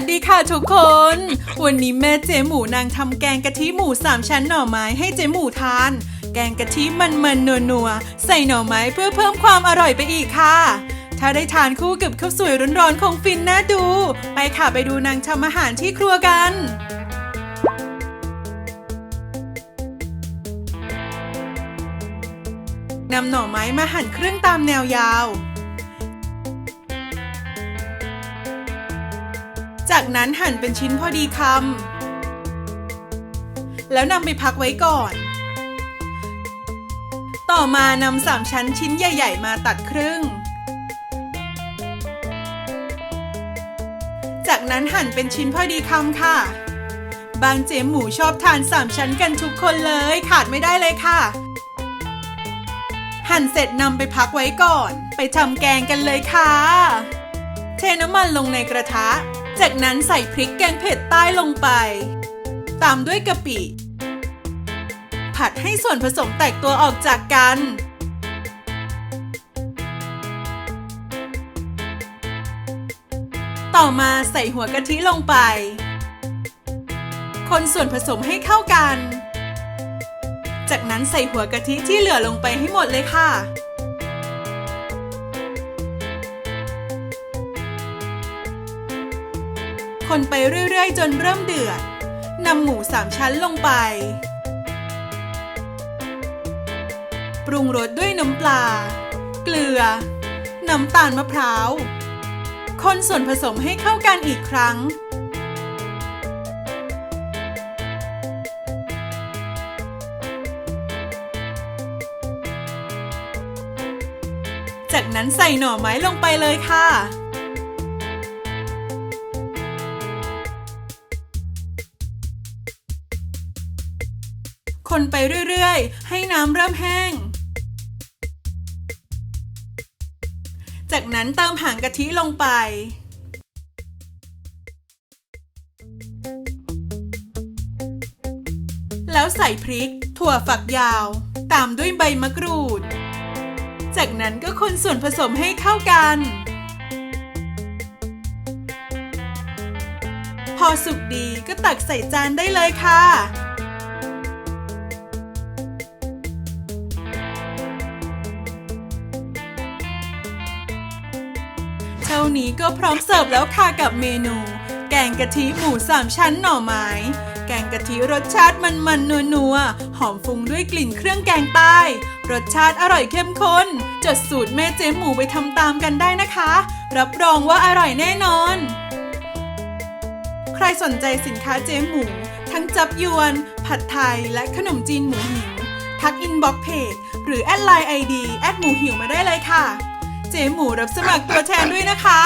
สดีค่ะทุกคน วันนี้แม่เจ๊หมูนางทำแกงกะทิหมูสามชั้นหน่อไม้ให้เจ๊หมูทาน แกงกะทิมันมันนัวนัวๆใส่หน่อไม้เพื่อเพิ่มความอร่อยไปอีกค่ะ ถ้าได้ทานคู่กับข้าวสวยร้อนๆคงฟินน่าดู ไปค่ะไปดูนางทำอาหารที่ครัวกันนำหน่อไม้มาหั่นครึ่งตามแนวยาว จากนั้นหั่นเป็นชิ้นพอดีคำ แล้วนำไปพักไว้ก่อน ต่อมานำสามชั้นชิ้นใหญ่ ๆ มาตัดครึ่ง จากนั้นหั่นเป็นชิ้นพอดีคำค่ะ บางเจมหมูชอบทานสามชั้นกันทุกคนเลยขาดไม่ได้เลยค่ะ หั่นเสร็จนำไปพักไว้ก่อน ไปทำแกงกันเลยค่ะเทน้ำมันลงในกระทะ จากนั้นใส่พริกแกงเผ็ดใต้ลงไป ตามด้วยกะปิ ผัดให้ส่วนผสมแตกตัวออกจากกัน ต่อมาใส่หัวกะทิลงไป คนส่วนผสมให้เข้ากัน จากนั้นใส่หัวกะทิที่เหลือลงไปให้หมดเลยค่ะ คนไปเรื่อยๆ จนเริ่มเดือด นำหมูสามชั้นลงไป ปรุงรสด้วยน้ำปลา เกลือ น้ำตาลมะพร้าว คนส่วนผสมให้เข้ากันอีกครั้ง จากนั้นใส่หน่อไม้ลงไปเลยค่ะ คนไปเรื่อยๆ ให้น้ำเริ่มแห้ง จากนั้นเติมหางกะทิลงไป แล้วใส่พริก ถั่วฝักยาว ตามด้วยใบมะกรูด จากนั้นก็คนส่วนผสมให้เข้ากัน พอสุกดีก็ตักใส่จานได้เลยค่ะานี้ก็พร้อมเสิร์ฟแล้วค่ะกับเมนู แกงกะทิหมูสามชั้นหน่อไม้ แกงกะทิรสชาติมันมันนัวนัวๆหอมฟุ้งด้วยกลิ่นเครื่องแกงใต้ รสชาติอร่อยเข้มข้น จดสูตรแม่เจ๊หมูไปทำตามกันได้นะคะ รับรองว่าอร่อยแน่นอน ใครสนใจสินค้าเจ๊หมู ทั้งจับยวน ผัดไทยและขนมจีนหมูหิวทักอินบ็อกเพจหรือแอดไลน์ไอดีแอดหมูหิวมาได้เลยค่ะ เจ๊หมูรับสมัครตัวแทนด้วยนะคะ